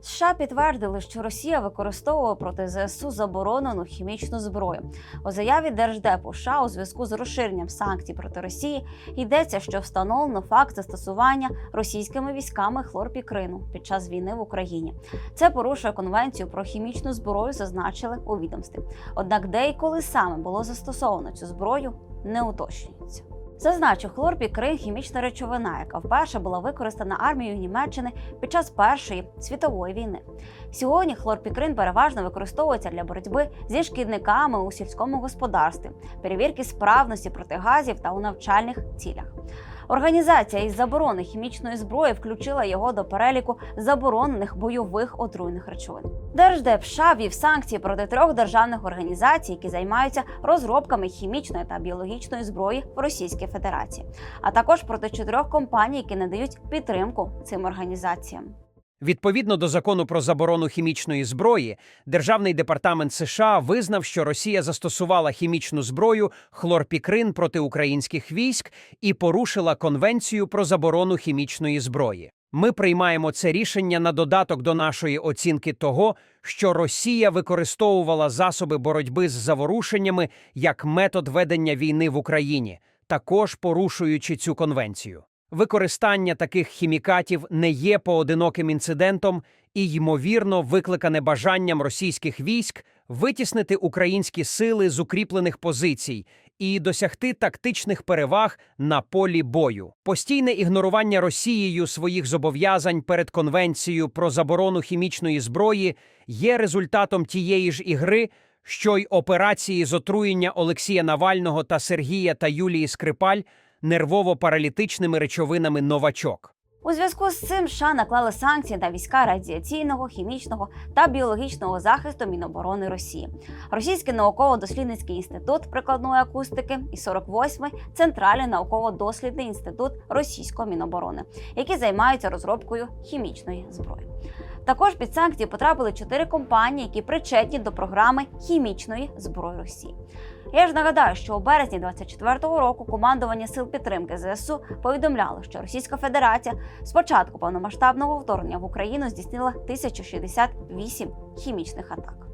США підтвердили, що Росія використовує проти ЗСУ заборонену хімічну зброю. У заяві Держдепу США у зв'язку з розширенням санкцій проти Росії йдеться, що встановлено факт застосування російськими військами хлорпікрину під час війни в Україні. Це порушує конвенцію про хімічну зброю, зазначили у відомстві. Однак, де і коли саме було застосовано цю зброю, не уточнюється. Зазначу, хлорпікрин – хімічна речовина, яка вперше була використана армією Німеччини під час Першої світової війни. Сьогодні хлорпікрин переважно використовується для боротьби зі шкідниками у сільському господарстві, перевірки справності протигазів та у навчальних цілях. Організація із заборони хімічної зброї включила його до переліку заборонених бойових отруйних речовин. Держдеп США ввів санкції проти трьох державних організацій, які займаються розробками хімічної та біологічної зброї в Російській Федерації, а також проти чотирьох компаній, які надають підтримку цим організаціям. Відповідно до закону про заборону хімічної зброї, Державний департамент США визнав, що Росія застосувала хімічну зброю хлорпікрин проти українських військ і порушила Конвенцію про заборону хімічної зброї. Ми приймаємо це рішення на додаток до нашої оцінки того, що Росія використовувала засоби боротьби з заворушеннями як метод ведення війни в Україні, також порушуючи цю конвенцію. Використання таких хімікатів не є поодиноким інцидентом і, ймовірно, викликане бажанням російських військ витіснити українські сили з укріплених позицій і досягти тактичних переваг на полі бою. Постійне ігнорування Росією своїх зобов'язань перед Конвенцією про заборону хімічної зброї є результатом тієї ж ігри, що й операції з отруєння Олексія Навального та Сергія та Юлії Скрипаль нервово-паралітичними речовинами новачок. У зв'язку з цим США наклали санкції на війська радіаційного, хімічного та біологічного захисту Міноборони Росії, Російський науково-дослідницький інститут прикладної акустики і 48-й Центральний науково-дослідний інститут російської міноборони, які займаються розробкою хімічної зброї. Також під санкції потрапили чотири компанії, які причетні до програми хімічної зброї Росії. Я ж нагадаю, що у березні 24-го року командування сил підтримки ЗСУ повідомляло, що Російська Федерація з початку повномасштабного вторгнення в Україну здійснила 1068 хімічних атак.